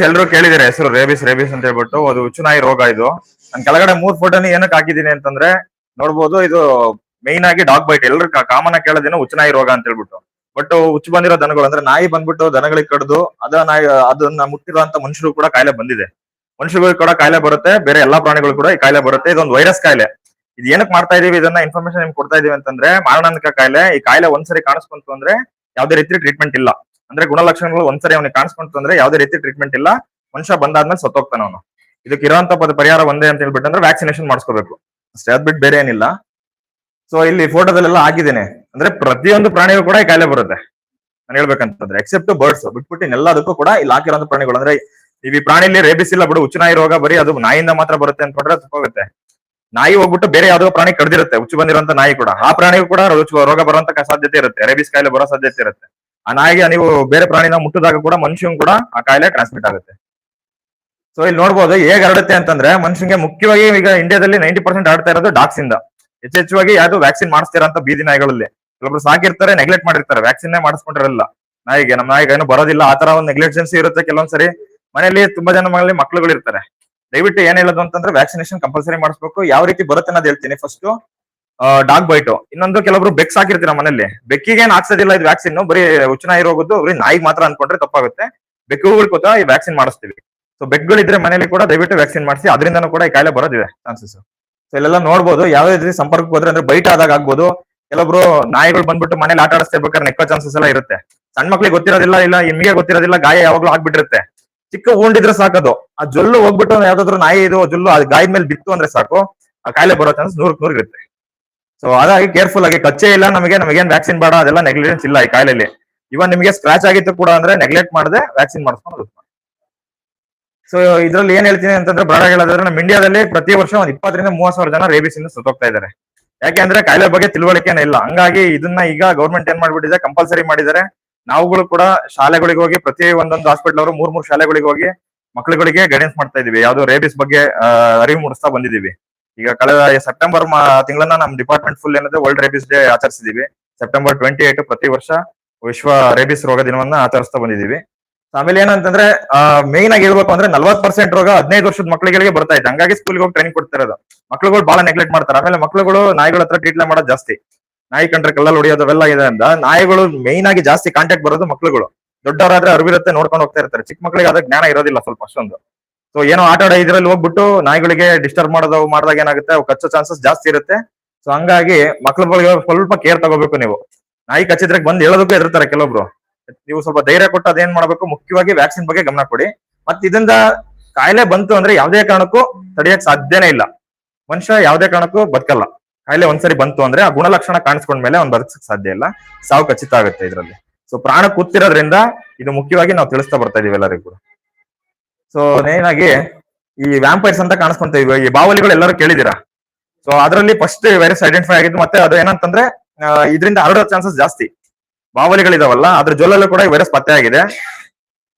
ಎಲ್ಲರೂ ಕೇಳಿದಾರೆ ಹೆಸರು rabies rabies ಅಂತ ಹೇಳ್ಬಿಟ್ಟು. ಅದು ಹುಚ್ಚುನಾಯಿ ರೋಗ ಇದು. ನನ್ ಕೆಳಗಡೆ ಮೂರ್ ಫೋಟೋನಿ ಏನಕ್ಕೆ ಹಾಕಿದೀನಿ ಅಂತಂದ್ರೆ, ನೋಡ್ಬೋದು ಇದು ಮೈನ್ ಆಗಿ ಡಾಗ್ ಬೈಟ್ ಎಲ್ಲರೂ ಕಾಮನ್ ಆಗಿ ಕೇಳೋದೇನೋ ಹುಚ್ಚುನಾಯಿ ರೋಗ ಅಂತ ಹೇಳ್ಬಿಟ್ಟು. ಬಟ್ ಹುಚ್ಚು ಬಂದಿರೋ ದನಗಳು, ಅಂದ್ರೆ ನಾಯಿ ಬಂದ್ಬಿಟ್ಟು ದನಗಳಿಗೆ ಕಡ್ದು ಅದ ನಾಯಿ, ಅದನ್ನ ಮುಟ್ಟಿರುವಂತ ಮನುಷ್ಯರು ಕೂಡ ಕಾಯಿಲೆ ಬಂದಿದೆ. ಮನುಷ್ಯರಿಗೆ ಕೂಡ ಕಾಯಿಲೆ ಬರುತ್ತೆ, ಬೇರೆ ಎಲ್ಲಾ ಪ್ರಾಣಿಗಳು ಕೂಡ ಈ ಕಾಯಿಲೆ ಬರುತ್ತೆ. ಇದೊಂದು ವೈರಸ್ ಕಾಯಿಲೆ. ಇದು ಏನಕ್ಕೆ ಮಾಡ್ತಾ ಇದೀವಿ? ಇದನ್ನ ಇನ್ಫಾರ್ಮೇಶನ್ ನಿಮ್ಗೆ ಕೊಡ್ತಾ ಇದೀವಿ ಅಂತಂದ್ರೆ ಮಾರಣಾಂತಿಕ ಕಾಯಿಲೆ. ಈ ಕಾಯಿಲೆ ಒಂದ್ಸರಿ ಕಾಣಿಸ್ಕೊಂತು ಅಂದ್ರೆ ಯಾವ್ದೇ ರೀತಿ ಟ್ರೀಟ್ಮೆಂಟ್ ಇಲ್ಲ. ಅಂದ್ರೆ ಗುಣಲಕ್ಷಣಗಳು ಒಂದ್ಸರಿ ಅವನಿಗೆ ಕಾಣಿಸ್ಕೊಂತು ಅಂದ್ರೆ ಯಾವ್ದೇ ರೀತಿ ಟ್ರೀಟ್ಮೆಂಟ್ ಇಲ್ಲ. ಮನುಷ್ಯ ಬಂದಾದ್ಮೇಲೆ ಸತ್ತೋಗ್ತಾನೆ ಅವನು. ಇದಕ್ಕೆ ಇರುವಂತ ಪರಿಹಾರ ಒಂದೇ ಅಂತ ಹೇಳ್ಬಿಟ್ಟು ಅಂದ್ರೆ ವ್ಯಾಕ್ಸಿನೇಷನ್ ಮಾಡಿಸ್ಕೋಬೇಕು. ಅಷ್ಟೇ, ಅದ್ ಬಿಟ್ಟು ಬೇರೆ ಏನಿಲ್ಲ. ಸೊ ಇಲ್ಲಿ ಫೋಟೋದಲ್ಲೆಲ್ಲ ಆಗಿದ್ದೇನೆ. ಅಂದ್ರೆ ಪ್ರತಿಯೊಂದು ಪ್ರಾಣಿಗೂ ಕೂಡ ಈ ಕಾಯಿಲೆ ಬರುತ್ತೆ. ನಾನು ಹೇಳ್ಬೇಕಂತಂದ್ರೆ ಎಕ್ಸೆಪ್ಟ್ ಬರ್ಡ್ಸ್ ಬಿಟ್ಬಿಟ್ಟು ಎಲ್ಲದಕ್ಕೂ ಕೂಡ ಇಲ್ಲಿ ಹಾಕಿರೋ ಪ್ರಾಣಿಗಳು. ಅಂದ್ರೆ ಈ ಪ್ರಾಣಿಲಿ ರೇಬಿಸ್ ಇಲ್ಲ ಬಿಡು ಉಚ್ಚನಾಯಿ ರೋಗ ಬರೀ ಅದು ನಾಯಿಯಿಂದ ಮಾತ್ರ ಬರುತ್ತೆ ಅಂತ ಅನ್ಕೊಂಡ್ರೆ ತಪ್ಪಾಗುತ್ತೆ ನಾಯಿ ಹೋಗ್ಬಿಟ್ಟು ಬೇರೆ ಯಾವ್ದೋ ಪ್ರಾಣಿ ಕಡ್ದಿರುತ್ತೆ ಉಚ್ಚು ಬಂದಿರುವಂತ ನಾಯಿ ಕೂಡ. ಆ ಪ್ರಾಣಿಗೂ ಕೂಡ ರೋಗ- ಬರುವಂತ ಸಾಧ್ಯತೆ ಇರುತ್ತೆ. ರೇಬಿಸ್ ಕಾಯಿಲೆ ಬರೋ ಸಾಧ್ಯತೆ ಇರುತ್ತೆ. ಆ ನಾಯಿಗೆ ನೀವು ಬೇರೆ ಪ್ರಾಣಿನ ಮುಟ್ಟಿದಾಗ ಕೂಡ ಮನುಷ್ಯನ್ ಕೂಡ ಆ ಕಾಯಿಲೆ ಟ್ರಾನ್ಸ್ಮಿಟ್ ಆಗುತ್ತೆ. ಸೊ ಇಲ್ಲಿ ನೋಡ್ಬೋದು ಹೇಗೆ ಹರಡುತ್ತೆ ಅಂತಂದ್ರೆ ಮನುಷ್ಯನಿಗೆ ಮುಖ್ಯವಾಗಿ ಈಗ ಇಂಡಿಯಾದಲ್ಲಿ ನೈಂಟಿ ಪರ್ಸೆಂಟ್ ಆಡ್ತಾ ಇರೋದು ಡಾಕ್ಸ್ ಇಂದ. ಹೆಚ್ಚೆಚ್ಚುವಾಗಿ ಯಾವ್ದು ವ್ಯಾಕ್ಸಿನ್ ಮಾಡಿಸ್ತಿರಂತ ಬೀದಿ ನಾಯಿಗಳಲ್ಲಿ. ಕೆಲವೊಬ್ರು ಸಾಕಿರ್ತಾರೆ ನೆಗ್ಲೆಕ್ಟ್ ಮಾಡಿರ್ತಾರೆ ವ್ಯಾಕ್ಸಿನ್ ಮಾಡಿಸ್ಕೊಂಡಿರಲ್ಲ ನಾಯಿಗೆ. ನಮ್ಮ ನಾಯಿಗೆ ಏನು ಬರೋದಿಲ್ಲ, ಆ ತರ ಒಂದು ನೆಗ್ಲೆಕ್ಟೆನ್ಸಿ ಇರುತ್ತೆ. ಕೆಲವೊಂದ್ಸರಿ ಮನೆಯಲ್ಲಿ ತುಂಬಾ ಜನ ಮನೆಯಲ್ಲಿ ಮಕ್ಕಳುಗಳು ಇರ್ತಾರೆ ದಯವಿಟ್ಟು ಏನ್ ಹೇಳೋದು ಅಂತಂದ್ರೆ ವ್ಯಾಕ್ಸಿನೇಷನ್ ಕಂಪಲ್ಸರಿ ಮಾಡಿಸ್ಬೇಕು. ಯಾವ ರೀತಿ ಬರುತ್ತೆ ಅನ್ನೋದು ಹೇಳ್ತೀನಿ ಫಸ್ಟ್ ಡಾಗ್ ಬೈಟ್ ಇನ್ನೊಂದು ಕೆಲವೊಬ್ರು ಬೆಕ್ಸ್ ಹಾಕಿರ್ತೀರ ಮನೇಲಿ ಬೆಕ್ಕಿಗೆ ಏನ್ ಹಾಕ್ಸೋದಿಲ್ಲ ಇದು ವ್ಯಾಕ್ಸಿನ್ ಬರೀ ಉಚ್ಚನ ರೋಗದ್ದು ಬರೀ ನಾಯಿಗೆ ಮಾತ್ರ ಅನ್ಕೊಂಡ್ರೆ ತಪ್ಪಾಗುತ್ತೆ. ಬೆಕ್ಕುಗಳು ಕೂಡ ಈ ವ್ಯಾಕ್ಸಿನ್ ಮಾಡಿಸ್ತೀವಿ. ಸೊ ಬೆಕ್ಗಳಿದ್ರೆ ಮನೇಲಿ ಕೂಡ ದಯವಿಟ್ಟು ವ್ಯಾಕ್ಸಿನ್ ಮಾಡಿಸಿ, ಅದರಿಂದನೂ ಕೂಡ ಈ ಕಾಯಿಲೆ ಬರೋದಿದೆ. ಚಾನ್ಸಸ್ ಸೊ ಇಲ್ಲೆಲ್ಲ ನೋಡ್ಬೋದು. ಯಾವ್ದೇ ರೀತಿ ಸಂಪರ್ಕ ಹೋದ್ರೆ ಅಂದ್ರೆ ಬೈಟ್ ಆದಾಗ ಆಗ್ಬೋದು. ಕೆಲವೊಬ್ರು ನಾಯಿಗಳು ಬಂದ್ಬಿಟ್ಟು ಮನೇಲಿ ಆಟ ಆಡಿಸ್ತಿರ್ಬೇಕಾದ್ರೆ ನೆಕ್ಕೋ ಚಾನ್ಸಸ್ ಎಲ್ಲ ಇರುತ್ತೆ. ಸಣ್ಣ ಮಕ್ಳಿಗೆ ಗೊತ್ತಿರೋದಿಲ್ಲ, ಇಲ್ಲ ನಿಮಗೆ ಗೊತ್ತಿರೋದಿಲ್ಲ, ಗಾಯ ಯಾವಾಗ್ಲೂ ಆಗ್ಬಿಟ್ಟಿರುತ್ತೆ. ಚಿಕ್ಕ ಉಂಡಿದ್ರೆ ಸಾಕದು ಆ ಜೊಲ್ಲು ಹೋಗ್ಬಿಟ್ಟು ಯಾವ್ದಾದ್ರು ನಾಯಿ ಇದು ಜೊಲ್ಲು, ಆ ಗಾಯದ ಮೇಲೆ ಬಿತ್ತು ಅಂದ್ರೆ ಸಾಕು. ಆ ಕಾಯಿಲೆ ಬರೋ ಚಾನ್ಸ್ ನೂರಕ್ ನೂರ್ ಇರುತ್ತೆ. ಸೊ ಹಾಗಾಗಿ ಕೇರ್ಫುಲ್ ಆಗಿ, ಕಚ್ಚೆ ಇಲ್ಲ ನಮಗೆ, ನಮಗೇನ್ ವ್ಯಾಕ್ಸಿನ್ ಬೇಡ, ಅದೆಲ್ಲ ನೆಗ್ಲಿಜೆನ್ಸ್ ಇಲ್ಲ ಈ ಕಾಯಿಲೆಯಲ್ಲಿ ಇವನ್ ನಿಮಗೆ ಸ್ಕ್ರಾಚ್ ಆಗಿತ್ತು ಕೂಡ ಅಂದ್ರೆ ನೆಗ್ಲೆಕ್ಟ್ ಮಾಡದೆ ವ್ಯಾಕ್ಸಿನ್ ಮಾಡಿಸ್ಕೊಂಡು ಸೊ ಇದ್ರಲ್ಲಿ ಏನ್ ಹೇಳ್ತೀನಿ ಅಂತಂದ್ರೆ ಬಡ ಹೇಳೋದಾದ್ರೆ ನಮ್ಮ ಇಂಡಿಯಾದಲ್ಲಿ ಪ್ರತಿ ವರ್ಷ ಒಂದ್ ಇಪ್ಪತ್ತರಿಂದ ಮೂವತ್ ಸಾವಿರ ಜನ ರೇಬಿಸ್ ಇಂದ ಸತ್ತೋಗ್ತಾ ಇದ್ದಾರೆ. ಯಾಕೆ ಅಂದ್ರೆ ಕಾಯಿಲೆ ಬಗ್ಗೆ ತಿಳುವಳಿಕೆನೇ ಇಲ್ಲ. ಹಂಗಾಗಿ ಇದನ್ನ ಈಗ ಗೌರ್ಮೆಂಟ್ ಏನ್ ಮಾಡ್ಬಿಟ್ಟಿದೆ ಕಂಪಲ್ಸರಿ ಮಾಡಿದ್ದಾರೆ. ನಾವುಗಳು ಕೂಡ ಶಾಲೆಗಳಿಗೆ ಹೋಗಿ ಪ್ರತಿ ಒಂದೊಂದು ಹಾಸ್ಪಿಟಲ್ ಅವರು ಮೂರ್ ಮೂರ್ ಶಾಲೆಗಳಿಗೆ ಹೋಗಿ ಮಕ್ಕಳುಗಳಿಗೆ ಗೈಡೆನ್ಸ್ ಮಾಡ್ತಾ ಇದೀವಿ. ಯಾವ್ದು ರೇಬಿಸ್ ಬಗ್ಗೆ ಅರಿವು ಮೂಡಿಸ್ತಾ ಬಂದಿದೀವಿ. ಈಗ ಕಳೆದ ಸೆಪ್ಟೆಂಬರ್ ತಿಂಗಳನ್ನ ನಮ್ ಡಿಪಾರ್ಟ್ಮೆಂಟ್ ಫುಲ್ ಏನಿದೆ ವರ್ಲ್ಡ್ ರೇಬಿಸ್ ಡೇ ಆಚರಿಸಿದೀವಿ. ಸೆಪ್ಟೆಂಬರ್ ಟ್ವೆಂಟಿ ಏಟ್ ಪ್ರತಿ ವರ್ಷ ವಿಶ್ವ ರೇಬಿಸ್ ರೋಗ ದಿನವನ್ನ ಆಚರಿಸ್ತಾ ಬಂದಿದೀವಿ. ಆಮೇಲೆ ಏನಂತಂದ್ರೆ ಮೇನ್ ಆಗಿ ಹೇಳ್ಬೇಕು ಅಂದ್ರೆ ನಲ್ವತ್ ಪರ್ಸೆಂಟ್ ರೋಗ ಹದಿನೈದು ವರ್ಷದ ಮಕ್ಕಳಿಗೆ ಬರ್ತಾ ಇದೆ ಹಂಗಾಗಿ ಸ್ಕೂಲ್ಗೆ ಹೋಗಿ ಟ್ರೈನಿಂಗ್ ಕೊಡ್ತಿರೋದು. ಮಕ್ಳುಗಳು ಬಹಳ ನೆಗ್ಲೆಕ್ಟ್ ಮಾಡ್ತಾರೆ. ಆಮೇಲೆ ಮಕ್ಳುಗಳು ನಾಯಿಗಳ ಹತ್ರ ಟ್ರೀಟ್ಮೆಂಟ್ ಮಾಡೋದು ಜಾಸ್ತಿ. ನಾಯಿ ಕಂಡ್ರೆ ಕಲ್ಲಲ್ಲಿ ಹೊಡಿಯೋದು ಅವೆಲ್ಲ ಇದೆ ಅಂತ ನಾಯಿಗಳು ಮೇನ್ ಆಗಿ ಜಾಸ್ತಿ ಕಾಂಟ್ಯಾಕ್ಟ್ ಬರೋದು ಮಕ್ಳುಗಳು. ದೊಡ್ಡವರಾದ್ರೆ ಅರಿವಿರುತ್ತೆ ನೋಡ್ಕೊಂಡು ಹೋಗ್ತಾ ಇರ್ತಾರೆ. ಚಿಕ್ಕ ಮಕ್ಕಳಿಗೆ ಅದ ಜ್ಞಾನ ಇರೋದಿಲ್ಲ ಸ್ವಲ್ಪ ಅಷ್ಟೊಂದು. ಸೊ ಏನೋ ಆಟ ಆಡೋ ಇದ್ರಲ್ಲಿ ಹೋಗ್ಬಿಟ್ಟು ನಾಯಿಗಳಿಗೆ ಡಿಸ್ಟರ್ಬ್ ಮಾಡೋದು ಮಾಡಿದಾಗ ಏನಾಗುತ್ತೆ? ಅವು ಕಚ್ಚೋ ಚಾನ್ಸಸ್ ಜಾಸ್ತಿ ಇರುತ್ತೆ. ಸೊ ಹಂಗಾಗಿ ಮಕ್ಳುಗಳಿಗೆ ಸ್ವಲ್ಪ ಕೇರ್ ತಗೋಬೇಕು ನೀವು. ನಾಯಿ ಕಚ್ಚಿದ್ರೆ ಬಂದು ಹೇಳೋದಕ್ಕೂ ಹೆದರ್ತಾರೆ ಕೆಲವೊಬ್ರು. ನೀವು ಸ್ವಲ್ಪ ಧೈರ್ಯ ಕೊಟ್ಟು ಅದೇನ್ ಮಾಡ್ಬೇಕು? ಮುಖ್ಯವಾಗಿ ವ್ಯಾಕ್ಸಿನ್ ಬಗ್ಗೆ ಗಮನ ಕೊಡಿ. ಮತ್ ಇದರಿಂದ ಕಾಯಿಲೆ ಬಂತು ಅಂದ್ರೆ ಯಾವುದೇ ಕಾರಣಕ್ಕೂ ತಡೆಯಕ್ ಸಾಧ್ಯನೇ ಇಲ್ಲ. ಮನುಷ್ಯ ಯಾವುದೇ ಕಾರಣಕ್ಕೂ ಬದುಕಲ್ಲ. ಕಾಯಿಲೆ ಒಂದ್ಸರಿ ಬಂತು ಅಂದ್ರೆ ಆ ಗುಣಲಕ್ಷಣ ಕಾಣಿಸ್ಕೊಂಡ್ಮೇಲೆ ಅವ್ನ್ ಬದುಕಕ್ ಸಾಧ್ಯ ಇಲ್ಲ. ಸಾವು ಖಚಿತ ಆಗುತ್ತೆ ಇದರಲ್ಲಿ. ಸೊ ಪ್ರಾಣ ಕೂತಿರೋದ್ರಿಂದ ಇದು ಮುಖ್ಯವಾಗಿ ನಾವು ತಿಳಿಸ್ತಾ ಬರ್ತಾ ಇದೀವಿ ಎಲ್ಲರಿಗೂ ಸೊ ಮೇನ್ ಆಗಿ ಈ ವ್ಯಾಂಪೈರ್ಸ್ ಅಂತ ಕಾಣಿಸ್ಕೊಂತ ಇವೆ. ಈ ಬಾವಲಿಗಳು ಎಲ್ಲರೂ ಕೇಳಿದಿರಾ ಸೊ ಅದರಲ್ಲಿ ಫಸ್ಟ್ ವೈರಸ್ ಐಡೆಂಟಿಫೈ ಆಗಿದ್ದು ಮತ್ತೆ ಅದು ಏನಂತಂದ್ರೆ ಇದರಿಂದ ಹರಡೋ ಚಾನ್ಸಸ್ ಜಾಸ್ತಿ. ಬಾವಲಿಗಳಿದಾವಲ್ಲ ಅದ್ರ ಜೊಲ್ಲಲ್ಲೂ ಕೂಡ ಈ ವೈರಸ್ ಪತ್ತೆ ಆಗಿದೆ.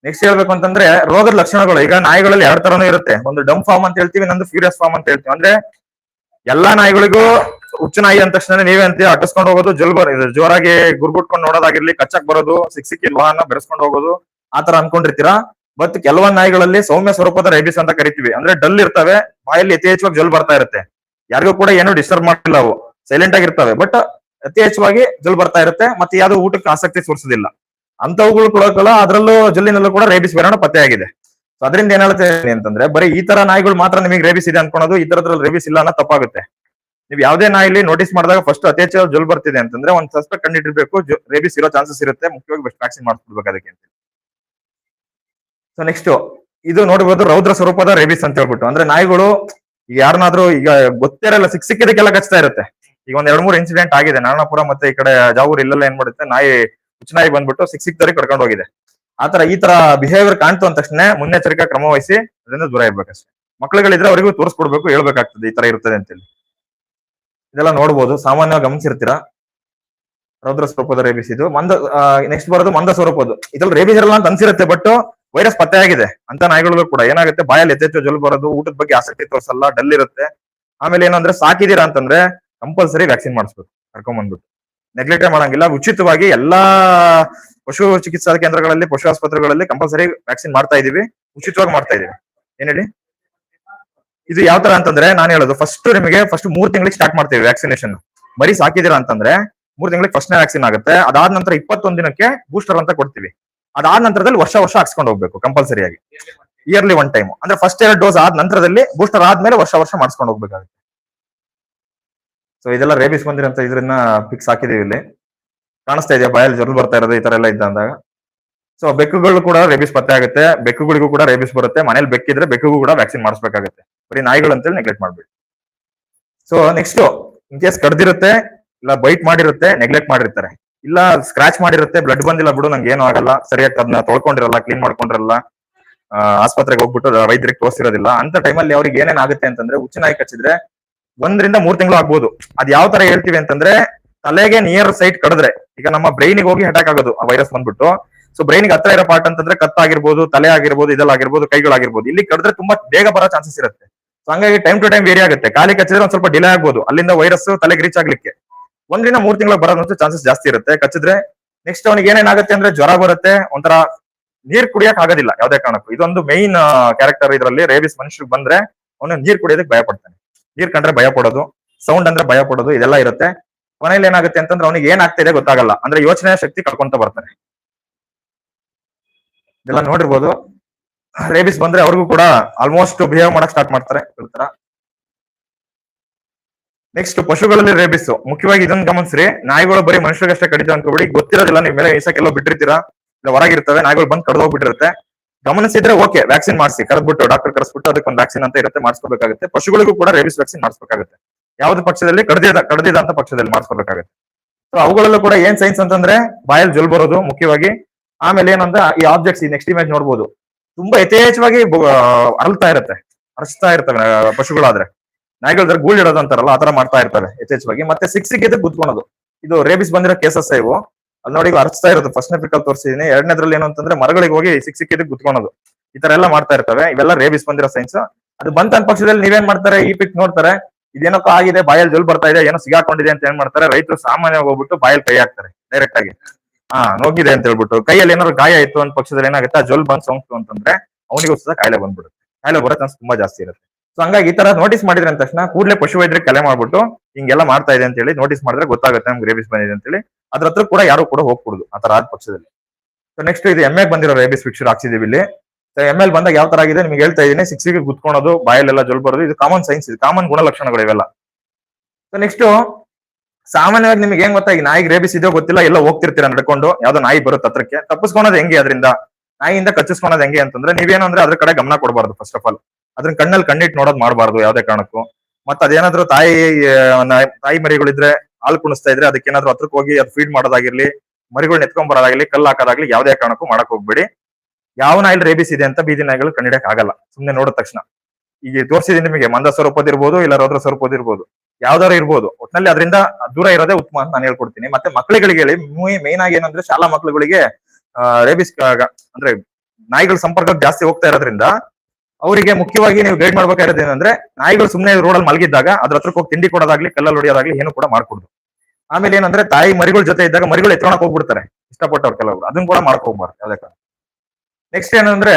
ನೆಕ್ಸ್ಟ್ ಹೇಳ್ಬೇಕು ಅಂತಂದ್ರೆ, ರೋಗದ ಲಕ್ಷಣಗಳು. ಈಗ ನಾಯಿಗಳಲ್ಲಿ ಎರಡ್ ತರನು ಇರುತ್ತೆ. ಒಂದು ಡಮ್ ಫಾರ್ಮ್ ಅಂತ ಹೇಳ್ತೀವಿ, ಇನ್ನೊಂದು ಫ್ಯೂರಿಯಸ್ ಫಾರ್ಮ್ ಅಂತ ಹೇಳ್ತೀವಿ. ಅಂದ್ರೆ ಎಲ್ಲಾ ನಾಯಿಗಳಿಗೂ ಹುಚ್ಚು ನಾಯಿ ಅಂದ ತಕ್ಷಣ ನೀವೇ ಅಂತ ಅಟ್ಟಿಸ್ಕೊಂಡು ಹೋಗೋದು, ಜೊಲ್ ಬರ ಇದು ಜೋರಾಗಿ ಗುರ್ಗುಟ್ಕೊಂಡು ನೋಡೋದಾಗಿರ್ಲಿ, ಕಚ್ಚಕ್ ಬರೋದು ಸಿಕ್ ಸಿಕ್ಕಿ ವಾಹನ ಬೆರೆಸ್ಕೊಂಡು ಹೋಗೋದು ಆತರ ಅನ್ಕೊಂಡಿರ್ತೀರಾ? ಬಟ್ ಕೆಲವೊಂದ್ ನಾಯಿಗಳಲ್ಲಿ ಸೌಮ್ಯ ಸ್ವರೂಪದ ರೈಬಿಸ್ ಅಂತ ಕರಿತೀವಿ. ಅಂದ್ರೆ ಡಲ್ ಇರ್ತವೆ, ಬಾಯಲ್ಲಿ ಯಥೇಚ್ಛವಾಗಿ ಜೊಲ್ ಬರ್ತಾ ಇರುತ್ತೆ. ಯಾರಿಗೂ ಕೂಡ ಏನು ಡಿಸ್ಟರ್ಬ್ ಮಾಡಿಲ್ಲ ಅವು. ಸೈಲೆಂಟ್ ಆಗಿರ್ತವೆ ಬಟ್ ಅತಿ ಹೆಚ್ಚವಾಗಿ ಜೊಲ್ ಬರ್ತಾ ಇರುತ್ತೆ, ಮತ್ತೆ ಯಾವ್ದು ಊಟಕ್ಕೆ ಆಸಕ್ತಿ ತೋರಿಸೋದಿಲ್ಲ. ಅಂತವುಗಳು ಕೂಡ ಅದರಲ್ಲೂ ಜೊಲ್ಲಿನಲ್ಲೂ ಕೂಡ ರೇಬಿಸ್ ವಿರಾಣ ಪತ್ತೆ ಆಗಿದೆ. ಸೊ ಅದರಿಂದ ಏನ್ ಹೇಳ್ತೇನೆ ಅಂತಂದ್ರೆ, ಬರೀ ಈ ತರ ನಾಯಿಗಳು ಮಾತ್ರ ನಿಮಗೆ ರೇಬಿಸ್ ಇದೆ ಅನ್ಕೊಳೋದು, ಈ ತರದ್ರಲ್ಲಿ ರೇಬಿಸ್ ಇಲ್ಲ ಅನ್ನೋ ತಪ್ಪಾಗುತ್ತೆ. ನೀವು ಯಾವುದೇ ನಾಯಿಲಿ ನೋಟಿಸ್ ಮಾಡಿದಾಗ ಫಸ್ಟ್ ಅತಿ ಜೊಲ್ ಬರ್ತಿದೆ ಅಂತಂದ್ರೆ, ಒಂದ್ ಸಸ್ಪೆಕ್ಟ್ ಕಂಡಿಟ್ಟಿರ್ಬೇಕು ರೇಬಿಸ್ ಇರೋ ಚಾನ್ಸಸ್ ಇರುತ್ತೆ. ಮುಖ್ಯವಾಗಿ ಬೆಸ್ಟ್ ವ್ಯಾಕ್ಸಿನ್ ಮಾಡಿಸ್ಬಿಡ್ಬೇಕು ಅದಕ್ಕೆ ಸೊ ನೆಕ್ಸ್ಟ್ ಇದು ನೋಡ್ಬೋದು ರೌದ್ರ ಸ್ವರೂಪದ ರೇಬಿಸ್ ಅಂತ ಹೇಳ್ಬಿಟ್ಟು. ಅಂದ್ರೆ ನಾಯಿಗಳು ಯಾರನ್ನಾದ್ರೂ ಈಗ ಗೊತ್ತಿರಲ್ಲ ಸಿಕ್ ಸಿಕ್ಕಿದಕ್ಕೆಲ್ಲ ಕಚ್ತಾ ಇರುತ್ತೆ. ಈಗ ಒಂದ್ ಎರಡ್ ಮೂರು ಇನ್ಸಿಡೆಂಟ್ ಆಗಿದೆ. ನಾರಾಯಣಪುರ ಮತ್ತೆ ಈ ಕಡೆ ಜಾವೂರ್ ಇಲ್ಲೆಲ್ಲ ಏನ್ ಮಾಡುತ್ತೆ, ನಾಯಿ ನಾಯಿ ಬಂದ್ಬಿಟ್ಟು ಸಿಕ್ ಸಿಕ್ತವ್ರಿಗೆ ಕರ್ಕೊಂಡು ಹೋಗಿದೆ. ಆತರ ಈ ತರ ಬಿಹೇವಿಯರ್ ಕಾಣ್ತು ಅಂದ ತಕ್ಷಣ ಮುನ್ನೆಚ್ಚರಿಕೆ ಕ್ರಮ ವಹಿಸಿ ಅದರಿಂದ ದೂರ ಇರ್ಬೇಕಷ್ಟೇ. ಮಕ್ಳುಗಳಿದ್ರೆ ಅವರಿಗೂ ತೋರಿಸ್ಕೊಡ್ಬೇಕು, ಹೇಳ್ಬೇಕಾಗ್ತದೆ ಈ ತರ ಇರ್ತದೆ ಅಂತೇಳಿ. ಇದೆಲ್ಲ ನೋಡ್ಬೋದು. ಸಾಮಾನ್ಯವಾಗಿ ಗಮನಿಸಿರ್ತೀರಾ? ರೌದ್ರ ಸ್ವರೂಪದ ರೇಬಿಸ್ ಇದು. ಮಂದ ನೆಕ್ಸ್ಟ್ ಬರೋದು ಮಂದ ಸ್ವರೂಪದ್ದು ಇದ್ರಲ್ಲಿ ರೇಬಿಸ್ ಇರಲ್ಲ ಅಂತ ಅನ್ಸಿರುತ್ತೆ ಬಟ್ ವೈರಸ್ ಪತ್ತೆ ಆಗಿದೆ ಅಂತ ನಾಯಿಗಳಿಗೂ ಕೂಡ ಏನಾಗುತ್ತೆ? ಬಾಯಲ್ಲಿ ಎತ್ತೆಚ್ಚು ಜೊಲ್ ಬರೋದು, ಊಟದ ಬಗ್ಗೆ ಆಸಕ್ತಿ ತೋರಿಸಲ್ಲ, ಡಲ್ ಇರುತ್ತೆ. ಆಮೇಲೆ ಏನಂದ್ರೆ, ಸಾಕಿದೀರಾ ಅಂತಂದ್ರೆ ಕಂಪಲ್ಸರಿ ವ್ಯಾಕ್ಸಿನ್ ಮಾಡಿಸ್ಬೇಕು, ಕರ್ಕೊಂಡ್ ಬಂದ್ಬಿಟ್ಟು. ನೆಗ್ಲೆಕ್ಟ್ ಮಾಡಂಗಿಲ್ಲ, ಉಚಿತವಾಗಿ ಎಲ್ಲಾ ಪಶು ಚಿಕಿತ್ಸಾ ಕೇಂದ್ರಗಳಲ್ಲಿ, ಪಶು ಆಸ್ಪತ್ರೆಗಳಲ್ಲಿ ಕಂಪಲ್ಸರಿ ವ್ಯಾಕ್ಸಿನ್ ಮಾಡ್ತಾ ಇದೀವಿ, ಉಚಿತವಾಗಿ ಮಾಡ್ತಾ ಇದೀವಿ. ಏನ್ ಹೇಳಿ? ಇದು ಯಾವ ತರ ಅಂತಂದ್ರೆ, ನಾನು ಹೇಳೋದು ಫಸ್ಟ್ ನಿಮಗೆ ಫಸ್ಟ್ ಮೂರ್ ತಿಂಗಳಿಗೆ ಸ್ಟಾರ್ಟ್ ಮಾಡ್ತೀವಿ ವ್ಯಾಕ್ಸಿನೇಷನ್ ಮರಿ ಸಾಕಿದೀರಾ ಅಂತಂದ್ರೆ, ಮೂರ್ ತಿಂಗಳಿಗೆ ಫಸ್ಟ್ ವ್ಯಾಕ್ಸಿನ್ ಆಗುತ್ತೆ. ಅದಾದ ನಂತರ ಇಪ್ಪತ್ತೊಂದ್ ದಿನಕ್ಕೆ ಬೂಸ್ಟರ್ ಅಂತ ಕೊಡ್ತೀವಿ. ಅದಾದ ನಂತರದಲ್ಲಿ ವರ್ಷ ವರ್ಷ ಹಾಕ್ಸ್ಕೊಂಡು ಹೋಗ್ಬೇಕು ಕಂಪಲ್ಸರಿ ಆಗಿ. ಇಯರ್ಲಿ ಒನ್ ಟೈಮ್ ಅಂದ್ರೆ ಫಸ್ಟ್ ಎರಡು ಡೋಸ್ ಆದ ನಂತರದಲ್ಲಿ ಬೂಸ್ಟರ್ ಆದ್ಮೇಲೆ ವರ್ಷ ವರ್ಷ ಮಾಡಿಸ್ಕೊಂಡು ಹೋಗ್ಬೇಕಾಗುತ್ತೆ. ಸೊ ಇದೆಲ್ಲ ರೇಬಿಸ್ ಬಂದಿರಂತ ಇದ್ರನ್ನ ಫಿಕ್ಸ್ ಹಾಕಿದೀವಿ ಇಲ್ಲಿ. ಕಾಣಿಸ್ತಾ ಇದೆಯಾ? ಬಾಯಲ್ಲಿ ಜೊಲ್ ಬರ್ತಾ ಇರೋದು ಈ ತರ ಎಲ್ಲ ಇದ್ದಂದಾಗ. ಸೊ ಬೆಕ್ಕುಗಳು ಕೂಡ ರೇಬಿಸ್ ಪತ್ತೆ ಆಗುತ್ತೆ. ಬೆಕ್ಕುಗಳಿಗೂ ಕೂಡ ರೇಬಿಸ್ ಬರುತ್ತೆ. ಮನೇಲಿ ಬೆಕ್ಕಿದ್ರೆ ಬೆಕ್ಕಿಗೂ ಕೂಡ ವ್ಯಾಕ್ಸಿನ್ ಮಾಡಿಸ್ಬೇಕಾಗುತ್ತೆ. ಬರೀ ನಾಯಿಗಳು ಅಂತೇಳಿ ನೆಗ್ಲೆಕ್ಟ್ ಮಾಡ್ಬೇಡಿ. ಸೊ ನೆಕ್ಸ್ಟ್ ಇನ್ ಕೇಸ್ ಕಡ್ದಿರುತ್ತೆ, ಇಲ್ಲ ಬೈಟ್ ಮಾಡಿರುತ್ತೆ ನೆಗ್ಲೆಕ್ಟ್ ಮಾಡಿರ್ತಾರೆ. ಇಲ್ಲ ಸ್ಕ್ರಾಚ್ ಮಾಡಿರುತ್ತೆ ಬ್ಲಡ್ ಬಂದಿಲ್ಲ ಬಿಡು, ನಂಗೆ ಏನು ಆಗಲ್ಲ. ಸರಿಯಾಗಿ ಅದನ್ನ ತೊಳ್ಕೊಂಡಿರಲ್ಲ ಕ್ಲೀನ್ ಮಾಡ್ಕೊಂಡಿರಲ್ಲ. ಆಸ್ಪತ್ರೆಗೆ ಹೋಗ್ಬಿಟ್ಟು ವೈದ್ಯರಿಗೆ ತೋರಿಸಿರೋದಿಲ್ಲ. ಅಂತ ಟೈಮಲ್ಲಿ ಅವ್ರಿಗೆ ಏನೇನ್ ಆಗುತ್ತೆ ಅಂತಂದ್ರೆ, ಹುಚ್ಚು ನಾಯಿ ಕಚ್ಚಿದ್ರೆ ಒಂದರಿಂದ ಮೂರ್ ತಿಂಗಳು ಆಗ್ಬೋದು. ಅದ್ ಯಾವ ತರ ಹೇಳ್ತೀವಿ ಅಂತಂದ್ರೆ, ತಲೆಗೆ ನಿಯರ್ ಸೈಟ್ ಕಡಿದ್ರೆ, ಈಗ ನಮ್ಮ ಬ್ರೈನಿಗೆ ಹೋಗಿ ಅಟ್ಯಾಕ್ ಆಗೋದು ಆ ವೈರಸ್ ಬಂದ್ಬಿಟ್ಟು. ಸೊ ಬ್ರೈನ್ಗೆ ಹತ್ರ ಇರೋ ಪಾರ್ಟ್ ಅಂತಂದ್ರೆ ಕತ್ತಾಗಿರ್ಬೋದು ತಲೆ ಆಗಿರ್ಬೋದು, ಇದೆಲ್ಲ ಆಗಿರ್ಬೋದು ಕೈಗಳಾಗಿರ್ಬೋದು ಇಲ್ಲಿ ಕಡಿದ್ರೆ ತುಂಬಾ ಬೇಗ ಬರೋ ಚಾನ್ಸಸ್ ಇರುತ್ತೆ. ಸೊ ಹಂಗಾಗಿ ಟೈಮ್ ಟು ಟೈಮ್ ವೇರಿ ಆಗುತ್ತೆ. ಕಾಲಿ ಕಚ್ಚಿದ್ರೆ ಒಂದ್ ಸ್ವಲ್ಪ ಡಿಲೇ ಆಗ್ಬೋದು. ಅಲ್ಲಿಂದ ವೈರಸ್ ತಲೆಗೆ ರೀಚ್ ಆಗ್ಲಿಕ್ಕೆ. ಒಂದ್ರಿಂದ ಮೂರ್ ತಿಂಗಳು ಬರೋದಂತೂ ಚಾನ್ಸಸ್ ಜಾಸ್ತಿ ಇರುತ್ತೆ. ಕಚ್ಚಿದ್ರೆ ನೆಕ್ಸ್ಟ್ ಅವ್ನಿಗೆ ಏನೇನಾಗುತ್ತೆ ಅಂದ್ರೆ ಜ್ವರ ಬರುತ್ತೆ, ಒಂಥರ ನೀರ್ ಕುಡಿಯಕ್ ಆಗೋದಿಲ್ಲ ಯಾವ್ದೇ ಕಾರಣಕ್ಕೂ. ಇದೊಂದು ಮೈನ್ ಕ್ಯಾರೆಕ್ಟರ್ ಇದರಲ್ಲಿ ರೇಬಿಸ್ ಮನುಷ್ಯರಿಗೆ ಬಂದ್ರೆ ಅವನು ನೀರ್ ಕುಡಿಯೋದಕ್ಕೆ ಭಯ ಪಡ್ತಾನೆ. ನೀರ್ ಕಂಡ್ರೆ ಭಯ ಪಡೋದು ಸೌಂಡ್ ಅಂದ್ರೆ ಭಯ ಪಡೋದು, ಇದೆಲ್ಲ ಇರುತ್ತೆ. ಕೊನೆಯಲ್ಲಿ ಏನಾಗುತ್ತೆ ಅಂತಂದ್ರೆ ಅವನಿಗೆ ಏನ್ ಇದೆ ಗೊತ್ತಾಗಲ್ಲ. ಅಂದ್ರೆ ಯೋಚನೆ ಶಕ್ತಿ ಕಳ್ಕೊಂತ ಬರ್ತಾನೆ. ಇದೆಲ್ಲ ನೋಡಿರ್ಬೋದು. ರೇಬಿಸ್ ಬಂದ್ರೆ ಅವ್ರಿಗೂ ಕೂಡ ಆಲ್ಮೋಸ್ಟ್ ಬಿಹೇವ್ ಮಾಡಕ್ ಸ್ಟಾರ್ಟ್ ಮಾಡ್ತಾರೆ. ನೆಕ್ಸ್ಟ್ ಪಶುಗಳಲ್ಲಿ ರೇಬಿಸ್ ಮುಖ್ಯವಾಗಿ ಇದನ್ನ ಗಮನಿಸ್ರಿ. ನಾಯಿಗಳು ಬರೀ ಮನುಷ್ಯರಿಗಷ್ಟೇ ಕಡಿತ ಅನ್ಕೋಬಿಡಿ ಗೊತ್ತಿರೋದಿಲ್ಲ ನಿಮ್ ಮೇಲೆ ಈಸಕ್ಕೆಲ್ಲೋ ಬಿಟ್ಟಿರ್ತೀರಾ? ಇಲ್ಲ, ಹೊರಗಿರ್ತವೆ, ನಾಯಿಗಳು ಬಂದು ಕಡ್ದು ಹೋಗ್ಬಿಟ್ಟಿರುತ್ತೆ. ಗಮನಿಸಿದ್ರೆ ಓಕೆ, ವ್ಯಾಕ್ಸಿನ್ ಮಾಡಿಸಿ. ಕರೆದ್ಬಿಟ್ಟು, ಡಾಕ್ಟರ್ ಕರೆಸ್ಬಿಟ್ಟು ಅದಕ್ಕೆ ಒಂದು ವ್ಯಾಕ್ಸಿನ್ ಅಂತ ಇರುತ್ತೆ, ಮಾಡಿಸ್ಕೋಬೇಕಾಗುತ್ತೆ. ಪಶುಗಳಿಗೂ ಕೂಡ ರೇಬಿಸ್ ವ್ಯಾಕ್ಸಿನ್ ಮಾಡಿಸ್ಬೇಕಾಗುತ್ತೆ. ಯಾವ್ದು ಪಕ್ಷದಲ್ಲಿ? ಕಡ್ದಿದ ಕಡ್ದಿದ ಅಂತ ಪಕ್ಷದಲ್ಲಿ ಮಾಡಿಸ್ಕೋಬೇಕಾಗುತ್ತೆ. ಸೊ ಅವುಗಳಲ್ಲೂ ಕೂಡ ಏನ್ ಸೈನ್ಸ್ ಅಂತಂದ್ರೆ, ಬಾಯಲ್ಲಿ ಜೊಲ್ ಬರೋದು ಮುಖ್ಯವಾಗಿ. ಆಮೇಲೆ ಏನಂದ್ರೆ, ಈ ಆಬ್ಜೆಕ್ಟ್ಸ್ ಈ ನೆಕ್ಸ್ಟ್ ಇಮೇಜ್ ನೋಡ್ಬೋದು. ತುಂಬಾ ಯಥೇಚ್ಛವಾಗಿ ಅರಳ್ತಾ ಇರುತ್ತೆ. ಅರಸ್ತಾ ಇರ್ತವೆ ಪಶುಗಳಾದ್ರೆ. ನಾಯಿಗಳ ಗೂಳ್ ಇಡೋದು ಅಂತಾರಲ್ಲ ಆತರ ಮಾಡ್ತಾ ಇರ್ತಾರೆ ಯಥೇಚ್ಛವಾಗಿ. ಮತ್ತೆ ಸಿಕ್ ಸಿಕ್ಕಿದ್ರೆ ಕುತ್ಕೊಳೋದು. ಇದು ರೇಬಿಸ್ ಬಂದಿರೋ ಕೇಸಸ್ ಇವು. ಅಲ್ಲಿ ನೋಡಿ ಅರ್ಚ್ತಾ ಇರೋದು. First pickle ತೋರಿಸಿದೀನಿ. ಎರಡನೇದ್ರಲ್ಲಿ ಏನು ಅಂತಂದ್ರೆ ಮರಗಳಿಗೆ ಹೋಗಿ ಸಿಕ್ ಸಿಕ್ಕಿದ್ರೆ ಕುತ್ಕೊಳೋದು. ಈ ತರ ಎಲ್ಲ ಮಾಡ್ತಾ ಇರ್ತವೆ ಇವೆಲ್ಲ ರೇಬಿಸ್ ಬಂದಿರೋ ಸೈನ್ಸ್ ಅದು ಬಂತ ಪಕ್ಷದಲ್ಲಿ ನೀವೇನ್ ಮಾಡ್ತಾರೆ? ಈ ಪಿಕ್ ನೋಡ್ತಾರೆ. ಇದೇನಕ್ಕೋ ಆಗಿದೆ, ಬಾಯಲ್ಲಿ ಜೊಲ್ ಬರ್ತಾ ಇದೆ, ಏನೋ ಸಿಗಾಕೊಂಡಿದೆ ಅಂತ ಏನ್ ಮಾಡ್ತಾರೆ? ರೈತರು ಸಾಮಾನ್ಯವಾಗಿ ಹೋಗ್ಬಿಟ್ಟು ಬಾಯಲ್ಲಿ ಕೈ ಹಾಕ್ತಾರೆ ಡೈರೆಕ್ಟ್ ಆಗಿ. ಹಾ, ನೋಗಿದೆ ಅಂತ ಹೇಳ್ಬಿಟ್ಟು. ಕೈಯಲ್ಲಿ ಏನಾದ್ರು ಗಾಯ ಆಯ್ತು ಅಂತ ಪಕ್ಷದಲ್ಲಿ ಏನಾಗುತ್ತೆ? ಜೊಲ್ ಬಂದ್ ಸೋಂಕು ಅಂತಂದ್ರೆ ಅವನಿಗೂ ಸಹ ಕಾಯಿಲೆ ಬಂದ್ಬಿಡುತ್ತೆ. ಕಾಯಿಲೆ ಬರೋ ಚಾನ್ಸ್ ತುಂಬಾ ಜಾಸ್ತಿ ಇರುತ್ತೆ. ಸೊ ಹಂಗಾಗಿ ಈ ತರ ನೋಟಿಸ್ ಮಾಡಿದ್ರೆ ಅಂದ ತಕ್ಷಣ ಕೂಡಲೇ ಪಶು ವೈದ್ಯರಿಗೆ ಕಲೆ ಮಾಡ್ಬಿಟ್ಟು ಹಿಂಗೆಲ್ಲ ಮಾಡ್ತಾ ಇದೆ ಅಂತ ಹೇಳಿ ನೋಟಿಸ್ ಮಾಡಿದ್ರೆ ಗೊತ್ತಾಗುತ್ತೆ ನಮ್ಗೆ ರೇಬಿಸ್ ಬಂದಿದೆ ಅಂತ ಹೇಳಿ ಅದ್ರ ಹತ್ರ ಕೂಡ ಯಾರು ಕೂಡ ಹೋಗ್ಬಿಡುದು ಆ ತರ ಆದ ಪಕ್ಷದಲ್ಲಿ. ಸೊ ನೆಕ್ಸ್ಟ್ ಇದು ಎಮ್ಮೆ ಬಂದಿರೋ ರೇಬಿಸ್ ಫಿಕ್ಚರ್ ಹಾಕ್ಸಿದೀವಿ ಇಲ್ಲಿ. ಎಂ ಎಲ್ ಬಂದಾಗ ಯಾವ ತರ ಆಗಿದೆ ನಿಮ್ಗೆ ಹೇಳ್ತಾ ಇದೀನಿ ಸಿಕ್ಸಿಗೆ ಕುತ್ಕೊಳೋದು ಬಾಯಲ್ಲೆಲ್ಲ ಜೊಲ್ ಬರೋದು, ಇದು ಕಾಮನ್ ಸೈನ್ಸ್ ಇದು. ಕಾಮನ್ ಗುಣಲಕ್ಷಣಗಳು ಇವೆಲ್ಲ. ಸೊ ನೆಕ್ಸ್ಟ್ ಸಾಮಾನ್ಯವಾಗಿ ನಿಮ್ಗೆ ಏನ್ ಗೊತ್ತಾಗಿ ನಾಯಿ ನಾಯಿಗೆ ರೇಬಿಸ್ ಇದೆಯೋ ಗೊತ್ತಿಲ್ಲ, ಎಲ್ಲ ಹೋಗ್ತಿರ್ತೀರ ನಡ್ಕೊಂಡು, ಯಾವ್ದೋ ನಾಯಿ ಬರುತ್ತೆ ಹತ್ರಕ್ಕೆ. ತಪ್ಪಿಸ್ಕೊಳೋದು ಹೆಂಗೆ ಅದರಿಂದ? ನಾಯಿಯಿಂದ ಕಚ್ಚಿಸ್ಕೊಳೋದು ಹೆಂಗೆ ಅಂತಂದ್ರೆ ನೀವೇನಂದ್ರೆ ಅದ್ರ ಕಡೆ ಗಮನ ಕೊಡಬಾರ್ದು ಫಸ್ಟ್ ಆಫ್ ಆಲ್ ಅದ್ರ ಕಣ್ಣಲ್ಲಿ ಕಣ್ಣಿಟ್ಟು ನೋಡೋದ್ ಮಾಡಬಾರ್ದು ಯಾವ್ದೇ ಕಾರಣಕ್ಕೂ. ಮತ್ತೆ ಅದೇನಾದ್ರೂ ತಾಯಿ ತಾಯಿ ಮರಿಗಳಿದ್ರೆ ಹಾಲು ಕುಣಿಸ್ತಾ ಇದ್ರೆ ಅದಕ್ಕೆ ಏನಾದ್ರು ಹತ್ರಕ್ಕೆ ಹೋಗಿ ಅದು ಫೀಡ್ ಮಾಡೋದಾಗಿರ್ಲಿ ಮರಿಗಳನ್ನ ಎತ್ಕೊಂಡ್ ಬರೋದಾಗ್ಲಿ ಕಲ್ಲು ಹಾಕೋದಾಗ್ಲಿ ಯಾವ್ದೇ ಕಾರಣಕ್ಕೂ ಮಾಡಕ್ ಹೋಗ್ಬೇಡಿ. ಯಾವ ನಾಯಿಲ್ ರೇಬಿಸ್ ಇದೆ ಅಂತ ಬೀದಿ ನಾಯಿಗಳು ಕಂಡಿಡಕ್ ಆಗಲ್ಲ. ಸುಮ್ನೆ ನೋಡಿದ ತಕ್ಷಣ. ಈಗ ತೋರಿಸಿದೀನಿ ನಿಮಗೆ, ಮಂದ ಸ್ವರೂಪದ ಇರ್ಬೋದು, ಇಲ್ಲ ರೌದ್ರ ಸ್ವರೂಪದ ಇರ್ಬೋದು. ಯಾವ್ದಾರು ಇರ್ಬೋದು. ಒಟ್ನಲ್ಲಿ ಅದರಿಂದ ದೂರ ಇರೋದೇ ಉತ್ತಮ ಅಂತ ನಾನು ಹೇಳ್ಕೊಡ್ತೀನಿ. ಮತ್ತೆ ಮಕ್ಕಳಿಗಳಿಗೆ ಹೇಳಿ ಮೇನ್ ಆಗಿ ಏನಂದ್ರೆ ಶಾಲಾ ಮಕ್ಕಳುಗಳಿಗೆ ರೇಬಿಸ್ ಅಂದ್ರೆ ನಾಯಿಗಳ ಸಂಪರ್ಕ ಜಾಸ್ತಿ ಹೋಗ್ತಾ ಇರೋದ್ರಿಂದ ಅವರಿಗೆ ಮುಖ್ಯವಾಗಿ ನೀವು ಗೈಡ್ ಮಾಡ್ಬೇಕಾಗಿರೋದು ಏನಂದ್ರೆ, ನಾಯಿಗಳು ಸುಮ್ಮನೆ ರೋಡಲ್ಲಿ ಮಲಗಿದ್ದಾಗ, ಅದ್ರ ಹತ್ರಕ್ಕೆ ಹೋಗಿ ತಿಂಡಿ ಕೊಡೋದಾಗ್ಲಿ, ಕಲ್ಲಲ್ಲಿ ಹೊಡಿಯೋದಾಗ್ಲಿ ಏನು ಕೂಡ ಮಾಡ್ಕೊಡ್ದು. ಆಮೇಲೆ ಏನಂದ್ರೆ, ತಾಯಿ ಮರಿಗಳ ಜೊತೆ ಇದ್ದಾಗ ಮರಿಗಳು ಎತ್ಕೊಳಕ್ ಹೋಗ್ಬಿಡ್ತಾರೆ. ಇಷ್ಟಪಟ್ಟವ್ರು ಕೆಲವರು. ಅದನ್ನ ಕೂಡ ಮಾಡಕ್ ಹೋಗ್ಬಾರ್ದು ಯಾವ್ದೇ ಕಾರಣ ನೆಕ್ಸ್ಟ್ ಏನಂದ್ರೆ,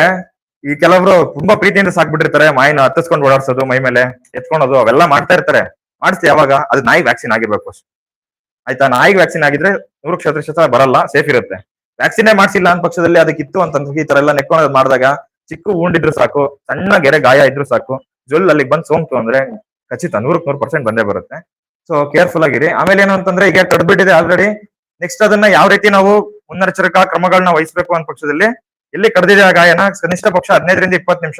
ಈ ಕೆಲವರು ತುಂಬಾ ಪ್ರೀತಿಯಿಂದ ಸಾಕ್ಬಿಟ್ಟಿರ್ತಾರೆ. ಮಾಯಿನ ಹತ್ತಿಸ್ಕೊಂಡು ಓಡಾಡ್ಸೋದು, ಮೈ ಮೇಲೆ ಎತ್ಕೊಳೋದು ಅವೆಲ್ಲ ಮಾಡ್ತಾ ಇರ್ತಾರೆ. ಮಾಡಿಸಿ ಯಾವಾಗ ಅದು ನಾಯಿ ವ್ಯಾಕ್ಸಿನ್ ಆಗಿರ್ಬೇಕು ಅಷ್ಟೇ ಆಯ್ತಾ? ನಾಯಿ ವ್ಯಾಕ್ಸಿನ್ ಆಗಿದ್ರೆ ನೂರು ಪ್ರತಿಶತ ಬರಲ್ಲ ಸೇಫ್ ಇರುತ್ತೆ. ವ್ಯಾಕ್ಸಿನೇ ಮಾಡ್ಸಿಲ್ಲ ಅಂದ ಪಕ್ಷದಲ್ಲಿ ಅದಕ್ಕಿತ್ತು ಅಂತಂದ್ರೆ ಈ ತರ ಎಲ್ಲ ನೆಕ್ಕೊಳೋದು ಮಾಡಿದಾಗ ಚಿಕ್ಕ ಉಂಡಿದ್ರು ಸಾಕು, ಸಣ್ಣ ಗೆರೆ ಗಾಯ ಇದ್ರು ಸಾಕು ಜೊಲ್ ಅಲ್ಲಿಗೆ ಬಂದು ಸೋಂಕು ಅಂದ್ರೆ ಖಚಿತ ನೂರಕ್ ನೂರು ಪರ್ಸೆಂಟ್ ಬಂದೇ ಬರುತ್ತೆ. ಸೊ ಕೇರ್ಫುಲ್ ಆಗಿರಿ. ಆಮೇಲೆ ಏನು ಅಂತಂದ್ರೆ ಈಗ ಕಡ್ಬಿಟ್ಟಿದೆ ಆಲ್ರೆಡಿ ನೆಕ್ಸ್ಟ್ ಅದನ್ನ ಯಾವ ರೀತಿ ನಾವು ಮುನ್ನೆಚ್ಚರಿಕಾ ಕ್ರಮಗಳನ್ನ ವಹಿಸಬೇಕು ಅನ್ನೋ ಪಕ್ಷದಲ್ಲಿ ಎಲ್ಲಿ ಕಡ್ದಿದೆ ಆ ಗಾಯನ ಕನಿಷ್ಠ ಪಕ್ಷ ಹದಿನೈದರಿಂದ ಇಪ್ಪತ್ತು ನಿಮಿಷ.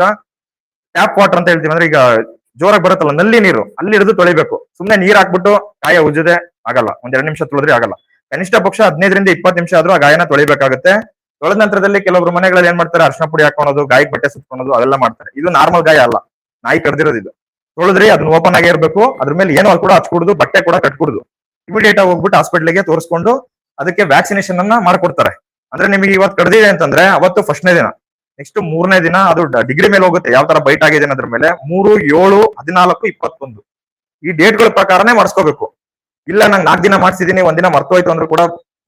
ಟ್ಯಾಪ್ ವಾಟರ್ ಅಂತ ಹೇಳ್ತೀವಿ ಅಂದ್ರೆ ಈಗ ಜೋರಾಗಿ ಬರುತ್ತಲ್ಲ, ನಲ್ಲಿ ನೀರು, ಅಲ್ಲಿ ಹಿಡಿದು ತೊಳಿಬೇಕು. ಸುಮ್ನೆ ನೀರ್ ಹಾಕ್ಬಿಟ್ಟು ಗಾಯ ಉಜ್ಜದೆ, ಆಗಲ್ಲ. ಒಂದ್ ಎರಡು ನಿಮಿಷ ತೊಳೆದ್ರೆ ಆಗಲ್ಲ. ಕನಿಷ್ಠ ಪಕ್ಷ ಹದಿನೈದರಿಂದ ಇಪ್ಪತ್ತು ನಿಮಿಷ ಆದ್ರೂ ಆ ಗಾಯನ ತೊಳಿಬೇಕಾಗುತ್ತೆ. ತೊಳೆದ ನಂತರದಲ್ಲಿ ಕೆಲವೊಬ್ರು ಮನೆಗಳಲ್ಲಿ ಏನ್ ಮಾಡ್ತಾರೆ? ಅರ್ಶನ ಪುಡಿ ಹಾಕೊಳೋದು ಗಾಯಕ್ಕೆ ಬಟ್ಟೆ ಸುತ್ಕೊಳೋದು, ಅದೆಲ್ಲ ಮಾಡ್ತಾರೆ. ಇದು ನಾರ್ಮಲ್ ಗಾಯ ಅಲ್ಲ. ನಾಯಿ ಕಡ್ದಿರೋದು ಇದು. ತೊಳೆದ್ರಿ ಅದನ್ನ ಓಪನ್ ಆಗೇ ಇರಬೇಕು. ಅದ್ರ ಮೇಲೆ ಏನೋ ಕೂಡ ಹಚ್ಕೊಡುದು, ಬಟ್ಟೆ ಕೂಡ ಕಟ್ಕೊಡುದು. ಇಮಿಡಿಯೇಟ್ ಆಗಿ ಹೋಗ್ಬಿಟ್ಟು ಹಾಸ್ಪಿಟ್ಲಿಗೆ ತೋರಿಸ್ಕೊಂಡು ಅದಕ್ಕೆ ವ್ಯಾಕ್ಸಿನೇಷನ್ ಅನ್ನ ಮಾಡ್ಕೊಡ್ತಾರೆ. ಅಂದ್ರೆ ನಿಮಗೆ ಇವತ್ತು ಕಡ್ದಿದೆ ಅಂತಂದ್ರೆ ಅವತ್ತು ಫಸ್ಟ್ನೇ ದಿನ. ನೆಕ್ಸ್ಟ್ ಮೂರನೇ ದಿನ ಅದು ಡಿಗ್ರಿ ಮೇಲೆ ಹೋಗುತ್ತೆ. ಯಾವ ತರ ಬೈಟ್ ಆಗಿದೆ ಅದ್ರ ಮೇಲೆ ಮೂರು, ಏಳು, ಹದಿನಾಲ್ಕು, ಇಪ್ಪತ್ತೊಂದು. ಈ ಡೇಟ್ಗಳ ಪ್ರಕಾರನೇ ಮಾಡಿಸ್ಕೋಬೇಕು. ಇಲ್ಲ, ನಂಗೆ ನಾಲ್ಕು ದಿನ ಮಾಡ್ಸಿದೀನಿ, ಒಂದಿನ ಮರ್ತೋಯ್ತು ಅಂದ್ರೂ ಕೂಡ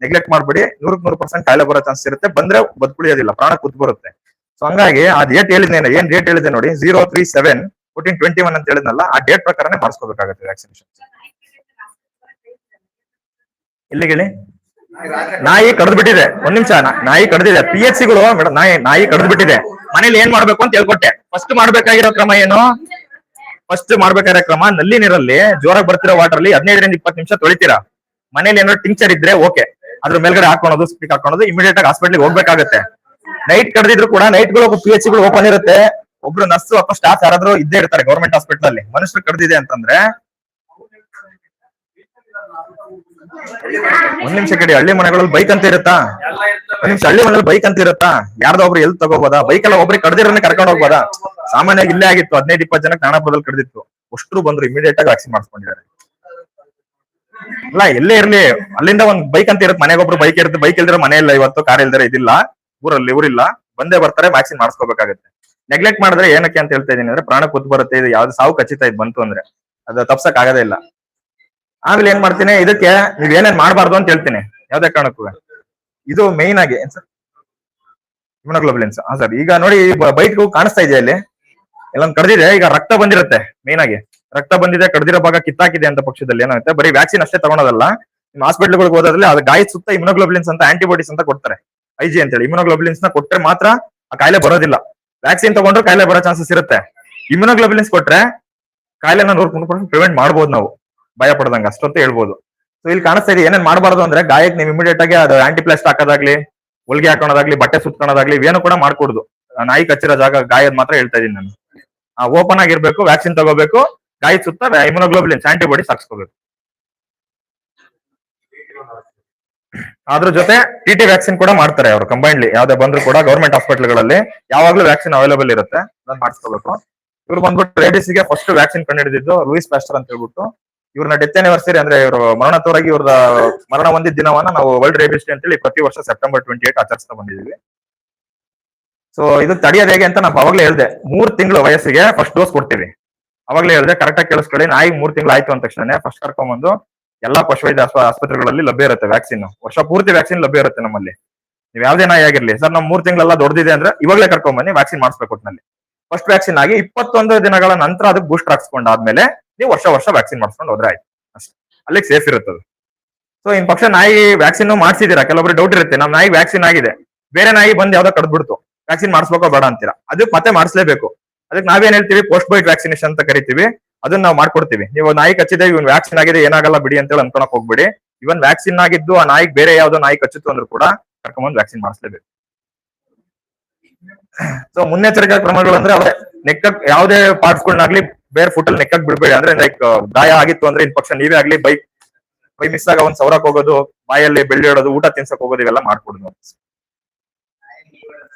ನೆಗ್ಲೆಕ್ಟ್ ಮಾಡ್ಬೇಡಿ. ನೂರಕ್ ನೂರು ಪರ್ಸೆಂಟ್ ಕಾಯಿಲೆ ಬರೋ ಚಾನ್ಸ್ ಇರುತ್ತೆ. ಬಂದ್ರೆ ಬದುಕುಳಿಯೋದಿಲ್ಲ ಪ್ರಾಣ ಕುತ್ ಬರುತ್ತೆ. ಸೊ ಹಂಗಾಗಿ ಆ ಡೇಟ್ ಹೇಳಿದ್ನೇನೆ ಏನ್ ಡೇಟ್ ಹೇಳಿದೆ ನೋಡಿ? Zero three seven fourteen twenty one ಅಂತ ಹೇಳಿದ್ನಲ್ಲ, ಆ ಡೇಟ್ ಪ್ರಕಾರನೇ ಮಾಡಿಸ್ಕೋಬೇಕಾಗುತ್ತೆ ವ್ಯಾಕ್ಸಿನೇಷನ್ ಇಲ್ಲಿಗೆ ಹೇಳಿ ನಾಯಿ ಕಡ್ದು ಬಿಟ್ಟಿದೆ ಒಂದ್ ನಿಮಿಷ ನಾಯಿ ಕಡ್ದಿದೆ. ಪಿ ಎಚ್ ಸಿಗಳು ಮೇಡಮ್ ನಾಯಿ ನಾಯಿ ಕಡ್ದು ಬಿಟ್ಟಿದೆ ಮನೇಲಿ ಏನ್ ಮಾಡ್ಬೇಕು ಅಂತ ಹೇಳ್ಕೊಟ್ಟೆ. ಫಸ್ಟ್ ಮಾಡ್ಬೇಕಾಗಿರೋ ಕ್ರಮ ಏನು? ಫಸ್ಟ್ ಮಾಡ್ಬೇಕಾಗಿರೋ ಕ್ರಮ, ನಲ್ಲಿ ನೀರಲ್ಲಿ ಜೋರಾಗಿ ಬರ್ತಿರೋ ವಾಟರ್ ಅಲ್ಲಿ ಹದಿನೈದರಿಂದ ಇಪ್ಪತ್ತು ನಿಮಿಷ ತೊಳಿತೀರಾ. ಮನೇಲಿ ಏನಾದ್ರು ಟಿಂಚರ್ ಇದ್ರೆ ಓಕೆ ಅದ್ರ ಮೇಲ್ಗಡೆ ಹಾಕೊಳೋದು ಸ್ಪೀಕ್ ಹಾಕೊಳೋದು ಇಮಿಡಿಯೇಟ್ ಆಗಿ ಹಾಸ್ಪಿಟ್ಲಿಗೆ ಹೋಗ್ಬೇಕಾಗುತ್ತೆ. ನೈಟ್ ಕಡ್ದಿದ್ರು ಕೂಡ ನೈಟ್ಗಳು ಪಿ ಎಚ್ಗಳು ಓಪನ್ ಇರುತ್ತೆ. ಒಬ್ರು ನರ್ಸ್ ಅಥವಾ ಸ್ಟಾಫ್ ಯಾರಾದ್ರೂ ಇದ್ದೇ ಇರ್ತಾರೆ ಗೌರ್ಮೆಂಟ್ ಹಾಸ್ಪಿಟಲ್ ಅಲ್ಲಿ. ಮನುಷ್ಯರು ಕಡ್ದಿದೆ ಅಂತಂದ್ರೆ ಒಂದ್ ನಿಮಿಷ ಕಡೆ ಹಳ್ಳಿ ಮನೆಗಳಲ್ಲಿ ಬೈಕ್ ಅಂತ ಇರುತ್ತಾ? ಒಂದ್ ನಿಮಿಷ, ಹಳ್ಳಿ ಮನೆಯಲ್ಲಿ ಬೈಕ್ ಅಂತ ಇರುತ್ತಾ? ಯಾರ್ದೋ ಒಬ್ರು ಎಲ್ ತಗೋಬೋದಾ? ಬೈಕ್ ಎಲ್ಲ ಒಬ್ರಿಗೆ ಕಡ್ದಿರೋನೆ ಕರ್ಕೊಂಡು ಹೋಗ್ಬೋದಾ? ಸಾಮಾನ್ಯವಾಗಿ ಇಲ್ಲೇ ಆಗಿತ್ತು, ಹದಿನೈದು, ಇಪ್ಪತ್ತು ಜನಕ್ಕೆ ನಾಣಪುರದಲ್ಲಿ ಕಡ್ದಿತ್ತು. ಅಷ್ಟ್ರು ಬಂದ್ರು ಇಮಿಡಿಯೇಟ್ ಆಗಿ ವ್ಯಾಕ್ಸಿನ್ ಮಾಡಿಸ್ಕೊಂಡಿದ್ದಾರೆ. ಅಲ್ಲ, ಎಲ್ಲೇ ಇರ್ಲಿ. ಅಲ್ಲಿಂದ ಒಂದ್ ಬೈಕ್ ಅಂತ ಇರುತ್ತೆ. ಮನೆಗೆ ಒಬ್ರು ಬೈಕ್ ಇರುತ್ತೆ ಬೈಕ್ ಇಲ್ದಿರೋ ಮನೆ ಇಲ್ಲ ಇವತ್ತು ಕಾರ್ ಇಲ್ದಿರ ಇದಿಲ್ಲ. ಊರಲ್ಲಿ ಊರಿಲ್ಲ. ಬಂದೇ ಬರ್ತಾರೆ ವ್ಯಾಕ್ಸಿನ್ ಮಾಡಿಸ್ಕೋಬೇಕಾಗುತ್ತೆ. ನೆಗ್ಲೆಕ್ಟ್ ಮಾಡಿದ್ರೆ ಏನಕ್ಕೆ ಅಂತ ಹೇಳ್ತಾ ಇದೀನಿ ಅಂದ್ರೆ, ಪ್ರಾಣ ಕೂತ್ ಬರುತ್ತೆ. ಇದು ಯಾವ್ದು ಸಾವು ಖಚಿತ ಇದು ಬಂತು ಅಂದ್ರೆ. ಅದು ತಪ್ಸಕ್ ಆಗದೇ ಇಲ್ಲ. ಆಮೇಲೆ ಏನ್ ಮಾಡ್ತೀನಿ? ಇದಕ್ಕೆ ನೀವ್ ಏನೇನ್ ಮಾಡಬಾರ್ದು ಅಂತ ಹೇಳ್ತೀನಿ. ಯಾವ್ದೇ ಕಾರಣಕ್ಕೂ. ಇದು ಮೇನ್ ಆಗಿ, ಏನ್ ಸರ್? ಹಾ ಸರ್. ಈಗ ನೋಡಿ ಬೈಕ್ ಕಾಣಿಸ್ತಾ ಇದೆಯಾ ಇಲ್ಲಿ? ಎಲ್ಲೊಂದು ಕಡ್ದಿದೆ. ಈಗ ರಕ್ತ ಬಂದಿರುತ್ತೆ ಮೇಯ್ನ್ ಆಗಿ. ರಕ್ತ ಬಂದಿದೆ, ಕಡ್ದಿರೋ ಭಾಗ ಕಿತ್ತಾಕಿದೆ ಅಂತ ಪಕ್ಷದಲ್ಲಿ ಏನಾಗುತ್ತೆ? ಬರೀ ವ್ಯಾಕ್ಸಿನ್ ಅಷ್ಟೇ ತಗೊಳೋದಲ್ಲ. ನಿಮ್ಮ ಹಾಸ್ಪಿಟಲ್ಗಳಿಗೆ ಹೋದ್ರೆ ಅದು ಗಾಯ ಸುತ್ತ ಇಮ್ಯೋಗ್ಲೋಬಿಲಿನ್ಸ್ ಅಂತ ಆಂಟಿಬಾಡೀಸ್ ಅಂತ ಕೊಡ್ತಾರೆ. ಐ ಜಿ ಅಂತೇಳಿ. ಇಮ್ಯುನೋಗ್ಲೋಬ್ಲಿನ್ಸ್ನ ಕೊಟ್ರೆ ಮಾತ್ರ ಆ ಕಾಯಿಲೆ ಬರೋದಿಲ್ಲ. ವ್ಯಾಕ್ಸಿನ್ ತಗೊಂಡ್ರೆ ಕಾಯಿಲೆ ಬರೋ ಚಾನ್ಸಸ್ ಇರುತ್ತೆ. ಇಮ್ಯುನೋಗ್ಲೋಬ್ಲಿನ್ಸ್ ಕೊಟ್ರೆ ಕಾಯಿಲೆನ ನೋಡ್ಕೊಂಡು ಪ್ರಿವೆಂಟ್ ಮಾಡ್ಬೋದು ನಾವು. ಭಯ ಪಡ್ದಂಗ ಅಷ್ಟೊತ್ತು ಹೇಳ್ಬೋದು. ಸೊ ಇಲ್ಲಿ ಕಾಣಿಸ್ತಾ ಇದೆ, ಏನೇನ್ ಮಾಡಬಾರ್ದು ಅಂದ್ರೆ ಗಾಯಕ್ಕೆ ನೀವು ಇಮಿಡಿಯೇಟ್ ಆಗಿ ಅದು ಆಂಟಿಪ್ಲಾಸ್ಟ್ ಹಾಕೋದಾಗ್ಲಿ ಹೊಲಿಗೆ ಹಾಕೋಣದಾಗ್ಲಿ, ಬಟ್ಟೆ ಸುತ್ಕೊಳೋದಾಗ್ಲಿ ಏನು ಕೂಡ ಮಾಡ್ಕೊಡುದು. ನಾಯಿ ಕಚ್ಚಿರೋ ಜಾಗ ಗಾಯದ್ ಮಾತ್ರ ಹೇಳ್ತಾ ಇದೀನಿ ನಾನು. ಓಪನ್ ಆಗಿರ್ಬೇಕು ವ್ಯಾಕ್ಸಿನ್ ತಗೋಬೇಕು ಗಾಯದ ಸುತ್ತ ಇಮ್ಯುನೋಗ್ಲೋಬುಲಿನ್ಸ್ ಆಂಟಿಬಾಡೀಸ್ ಹಾಕ್ಸ್ಕೋಬೇಕು ಅದ್ರ ಜೊತೆ ಟಿ ಟಿ ವ್ಯಾಕ್ಸಿನ್ ಕೂಡ ಮಾಡ್ತಾರೆ ಅವರು ಕಂಬೈನ್ಲಿ ಯಾವ್ದೇ ಬಂದ್ರು ಕೂಡ ಗೌರ್ಮೆಂಟ್ ಹಾಸ್ಪಿಟಲ್ಗಳಲ್ಲಿ ಯಾವಾಗ್ಲೂ ವ್ಯಾಕ್ಸಿನ್ ಅವೈಲೇಬಲ್ ಇರುತ್ತೆ, ಅದನ್ನ ಮಾಡಿಸ್ಕೋಬೇಕು. ಇವ್ರು ಬಂದ್ಬಿಟ್ಟು ರೇಡಿಸ್ಗೆ ಫಸ್ಟ್ ವ್ಯಾಕ್ಸಿನ್ ಕಂಡುಹಿಡಿದಿದ್ದು ಲೂಯಿಸ್ ಪ್ಯಾಸ್ಟರ್ ಅಂತ ಹೇಳ್ಬಿಟ್ಟು. ಇವ್ರನ್ನ ಡೆತ್ ಆನಿವರ್ಸರಿ ಅಂದ್ರೆ ಇವರು ಮರಣೋತ್ತರಾಗಿ ಇವ್ರದ ಮರಣ ಹೊಂದಿದ ದಿನವನ್ನ ನಾವು ವರ್ಲ್ಡ್ ರೇಬಿಸ್ ಡೇ ಅಂತೇಳಿ ಪ್ರತಿ ವರ್ಷ ಸೆಪ್ಟೆಂಬರ್ ಟ್ವೆಂಟಿ ಏಟ್ ಆಚರಿಸ್ತಾ ಬಂದಿದ್ದೀವಿ ಸೊ ಇದು ತಡೆಯೋದು ಹೇಗೆ ಅಂತ ನಾವು ಅವಾಗ್ಲೇ ಹೇಳ್ದೆ. ಮೂರ್ ತಿಂಗಳು ವಯಸ್ಸಿಗೆ ಫಸ್ಟ್ ಡೋಸ್ ಕೊಡ್ತೀವಿ. ಅವಾಗ್ಲೇ ಹೇಳ್ದೆ ಕರೆಕ್ಟ್ ಆಗಿ ಕೇಳಿಸ್ಕೊಳ್ಳಿ. ನಾಯಿಗೆ ಮೂರ್ ತಿಂಗಳು ಆಯ್ತು ಅಂದ ತಕ್ಷಣ ಫಸ್ಟ್ ಕರ್ಕೊಂಡ್ಬಂದು ಎಲ್ಲಾ ಪಶುವೈದ್ಯ ಆಸ್ಪ- ಆಸ್ಪತ್ರೆಗಳಲ್ಲಿ ಲಭ್ಯ ಇರುತ್ತೆ ವ್ಯಾಕ್ಸಿನ್ ವರ್ಷ ಪೂರ್ತಿ ವ್ಯಾಕ್ಸಿನ್ ಲಭ್ಯ ಇರುತ್ತೆ ನಮ್ಮಲ್ಲಿ. ನೀವು ಯಾವ್ದೇ ನಾಯಿ ಆಗಿರ್ಲಿ. ಸರ್, ನಮ್ ಮೂರ್ ತಿಂಗಳೆಲ್ಲ ದೊಡ್ಡದಿದೆ ಅಂದ್ರೆ ಇವಾಗಲೇ ಕರ್ಕೊಂಡ್ಬನ್ನಿ ವ್ಯಾಕ್ಸಿನ್ ಮಾಡಿಸ್ಬೇಕು ಒಟ್ಟಿನಲ್ಲಿ ಫಸ್ಟ್ ವ್ಯಾಕ್ಸಿನ್ ಆಗಿ ಇಪ್ಪತ್ತೊಂದು ದಿನಗಳ ನಂತರ ಅದಕ್ಕೆ ಬೂಸ್ಟರ್ ಹಾಕ್ಸ್ಕೊಂಡಾದ್ಮೇಲೆ ನೀವು ವರ್ಷ ವರ್ಷ ವ್ಯಾಕ್ಸಿನ್ ಮಾಡಿಸ್ಕೊಂಡು ಹೋದ್ರೆ ಆಯ್ತು. ಅಷ್ಟೇ. ಅಲ್ಲಿಗೆ ಸೇಫ್ ಇರುತ್ತದೆ. ಸೊ ಇನ್ ಪಕ್ಷ ನಾಯಿ ವ್ಯಾಕ್ಸಿನ್ ಮಾಡ್ಸಿದೀರಾ ಕೆಲವೊಬ್ರು ಡೌಟ್ ಇರುತ್ತೆ. ನಮ್ಮ ನಾಯಿ ವ್ಯಾಕ್ಸಿನ್ ಆಗಿದೆ. ಬೇರೆ ನಾಯಿ ಬಂದು ಯಾವ್ದೋ ಕಡ್ದ್ಬಿಡ್ತು. ವ್ಯಾಕ್ಸಿನ್ ಮಾಡಿಸ್ಬೇಕೋ ಬೇಡ ಅಂತೀರಾ? ಅದಕ್ಕೆ ಮತ್ತೆ ಮಾಡಿಸ್ಲೇಬೇಕು. ಅದಕ್ಕೆ ನಾವೇನ್ ಹೇಳ್ತೀವಿ? ಪೋಸ್ಟ್ ಬೈಟ್ ವ್ಯಾಕ್ಸಿನೇಷನ್ ಅಂತ ಕರಿತೀವಿ. ಅದನ್ನ ನಾವು ಮಾಡ್ಕೊಡ್ತೀವಿ. ನೀವು ನಾಯಿ ಕಚ್ಚಿದೆ ಇವನ್ ವ್ಯಾಕ್ಸಿನ್ ಆಗಿದೆ ಏನಾಗಲ್ಲ ಬಿಡಿ ಅಂತ ಹೇಳಿ ಅನ್ಕೊಳಕ್ ಹೋಗ್ಬಿಡಿ. ಇವನ್ ವ್ಯಾಕ್ಸಿನ್ ಆಗಿದ್ದು ಆ ನಾಯಿಗೆ ಬೇರೆ ಯಾವ್ದೋ ನಾಯಿ ಕಚ್ಚಿತ್ತು ಅಂದ್ರೂ ಕೂಡ ಕರ್ಕೊಂಬಂದು ವ್ಯಾಕ್ಸಿನ್ ಮಾಡಿಸ್ಲೇಬೇಕು. ಸೊ ಮುನ್ನೆಚ್ಚರಿಕಾ ಕ್ರಮಗಳು ಅಂದ್ರೆ ಅವೇ ನೆಕ್ಕ ಯಾವುದೇ ಪಾರ್ಟ್ಸ್ ಬೇರ್ ಬೇರೆ ಫುಟ್ ಅಲ್ಲಿ ನೆಕ್ಕಕ್ ಬಿಡ್ಬೇಡಿ. ಅಂದ್ರೆ ಲೈಕ್ ಗಾಯ ಆಗಿತ್ತು ಅಂದ್ರೆ ಇನ್ ಪಕ್ಷ ನೀವೇ ಆಗ್ಲಿ ಬೈಕ್ ಬೈ ಮಿಸ್ ಆಗ ಒಂದ್ ಸೌರಕ್ ಹೋಗೋದು, ಬಾಯಲ್ಲಿ ಬೆಳ್ಳಿ ಇಡೋದು ಊಟ ತಿನ್ಸಕ್ ಹೋಗೋದು ಇವೆಲ್ಲ ಮಾಡ್ಕೊಡುದು.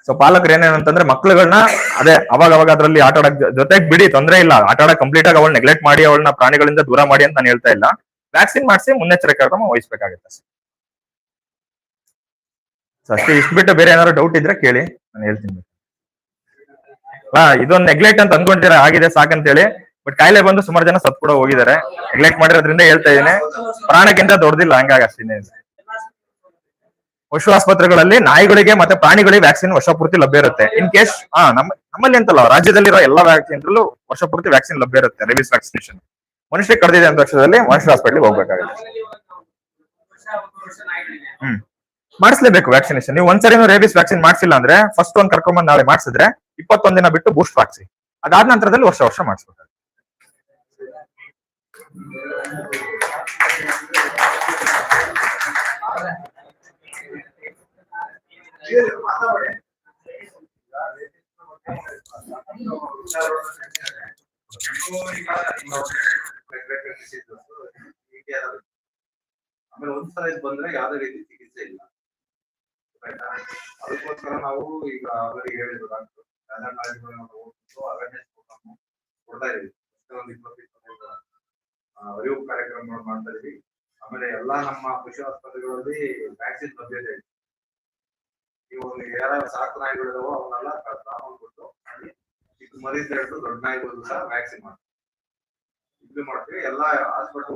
ಸೊ ಪಾಲಕರು ಏನೇನಂತಂದ್ರೆ ಮಕ್ಳುಗಳನ್ನ ಅದೇ ಅವಾಗ ಅವಾಗ ಅದರಲ್ಲಿ ಆಟ ಆಡಕ್ ಜೊತೆಗೆ ಬಿಡಿ, ತೊಂದ್ರೆ ಇಲ್ಲ. ಆಟ ಆಡಕ್ ಕಂಪ್ಲೀಟ್ ಆಗಿ ಅವಳು ನೆಗ್ಲೆಕ್ಟ್ ಮಾಡಿ, ಅವಳನ್ನ ಪ್ರಾಣಿಗಳಿಂದ ದೂರ ಮಾಡಿ ಅಂತ ನಾನು ಹೇಳ್ತಾ ಇಲ್ಲ. ವ್ಯಾಕ್ಸಿನ್ ಮಾಡಿಸಿ ಮುನ್ನೆಚ್ಚರಿಕೆ ಕ್ರಮ ವಹಿಸಬೇಕಾಗುತ್ತೆ ಸೊ ಅಷ್ಟೇ. ಇಷ್ಟು ಬಿಟ್ಟು ಬೇರೆ ಏನಾದ್ರು ಡೌಟ್ ಇದ್ರೆ ಕೇಳಿ. ನಾನು ಹೇಳ್ತೀನಿ ಹಾ ಇದೊಂದು ನೆಗ್ಲೆಕ್ಟ್ ಅಂತ ಅನ್ಕೊಂತೀರ? ಆಗಿದೆ, ಸಾಕಂತೇಳಿ. ಬಟ್ ಕಾಯಿಲೆ ಬಂದು ಸುಮಾರು ಜನ ಸತ್ ಕೂಡ ಹೋಗಿದ್ದಾರೆ. ನೆಗ್ಲೆಕ್ಟ್ ಮಾಡಿರೋದ್ರಿಂದ ಹೇಳ್ತಾ ಇದ್ದೀನಿ. ಪ್ರಾಣಕ್ಕಿಂತ ದೊಡ್ಡದಿಲ್ಲ, ಹಂಗಾಗಿ ಅಷ್ಟೇನೆ ಪಶು ಆಸ್ಪತ್ರೆಗಳಲ್ಲಿ ನಾಯಿಗಳಿಗೆ ಮತ್ತೆ ಪ್ರಾಣಿಗಳಿಗೆ ವ್ಯಾಕ್ಸಿನ್ ವರ್ಷ ಪೂರ್ತಿ ಲಭ್ಯ ಇರುತ್ತೆ. ಇನ್ ಕೇಸ್ ಹಾ, ನಮ್ಮ, ನಮ್ಮಲ್ಲಿ ಅಂತಲ್ಲ, ರಾಜ್ಯದಲ್ಲಿರೋ ಎಲ್ಲಾ ವ್ಯಾಕ್ಸಿನ್ ವರ್ಷ ಪೂರ್ತಿ ವ್ಯಾಕ್ಸಿನ್ ಲಭ್ಯ ಇರುತ್ತೆ ರೇಬಿಸ್ ವ್ಯಾಕ್ಸಿನೇಷನ್ ಮನುಷ್ಯ ಕರೆದಿದೆ ಅಂತ ಪಕ್ಷದಲ್ಲಿ ಮನುಷ್ಯ ಹಾಸ್ಪಿಟಲ್ ಹೋಗ್ಬೇಕಾಗುತ್ತೆ. ಹ್ಮ್. ಮಾಡಿಸ್ಲೇಬೇಕು ವ್ಯಾಕ್ಸಿನೇಷನ್ ನೀವು ಒಂದ್ಸರಿ ರೇಬಿಸ್ ವ್ಯಾಕ್ಸಿನ್ ಮಾಡಿಸಿಲ್ಲ ಅಂದ್ರೆ ಫಸ್ಟ್ ಒಂದ್ ಕರ್ಕೊಂಬಂದ್ ನಾಳೆ ಮಾಡಿಸಿದ್ರೆ ಇಪ್ಪತ್ತೊಂದ್ ದಿನ ಬಿಟ್ಟು ಬೂಸ್ಟ್ ಹಾಕ್ಸಿ ಅದಾದ ನಂತರದಲ್ಲಿ ವರ್ಷ ವರ್ಷ ಮಾಡಿಸ್ಬೇಕು ಆಮೇಲೆ ಒಂದ್ಸಲ ಇದು ಬಂದ್ರೆ ಯಾವ್ದೇ ರೀತಿ ಚಿಕಿತ್ಸೆ ಇಲ್ಲ? ಅದಕ್ಕೋಸ್ಕರ ನಾವು ಈಗ ಅವರಿಗೆ ಹೇಳಿದ್ರು ಅವೇರ್ನೆಸ್ ಕೊಡ್ತಾ ಇದೀವಿ. ಒಂದು ಇಪ್ಪತ್ತು ಇಪ್ಪತ್ತೈದು ಅರಿವು ಕಾರ್ಯಕ್ರಮಗಳು ಮಾಡ್ತಾ ಇದೀವಿ. ಆಮೇಲೆ ಎಲ್ಲಾ ನಮ್ಮ ಪಶು ಆಸ್ಪತ್ರೆಗಳಲ್ಲಿ ವ್ಯಾಕ್ಸಿನ್ ಲಭ್ಯತೆ ಇದೆ ನೀವು ಯಾರ ಸಾಕು ನಾಯಿಗಳಿದಾವೋ ಅವನ್ನೆಲ್ಲ ತಗೊಂಡ್ ಕೊಟ್ಟು ಚಿಕ್ಕ ಮರಿಯಿಂದ ಹಿಡಿದು ದೊಡ್ಡ ನಾಯಿಗಳು ಸಹ ವ್ಯಾಕ್ಸಿನ್ ಮಾಡ್ತೀವಿ. ಇದು ಮಾಡ್ತೀವಿ. ಎಲ್ಲಾ ಹಾಸ್ಪಿಟಲ್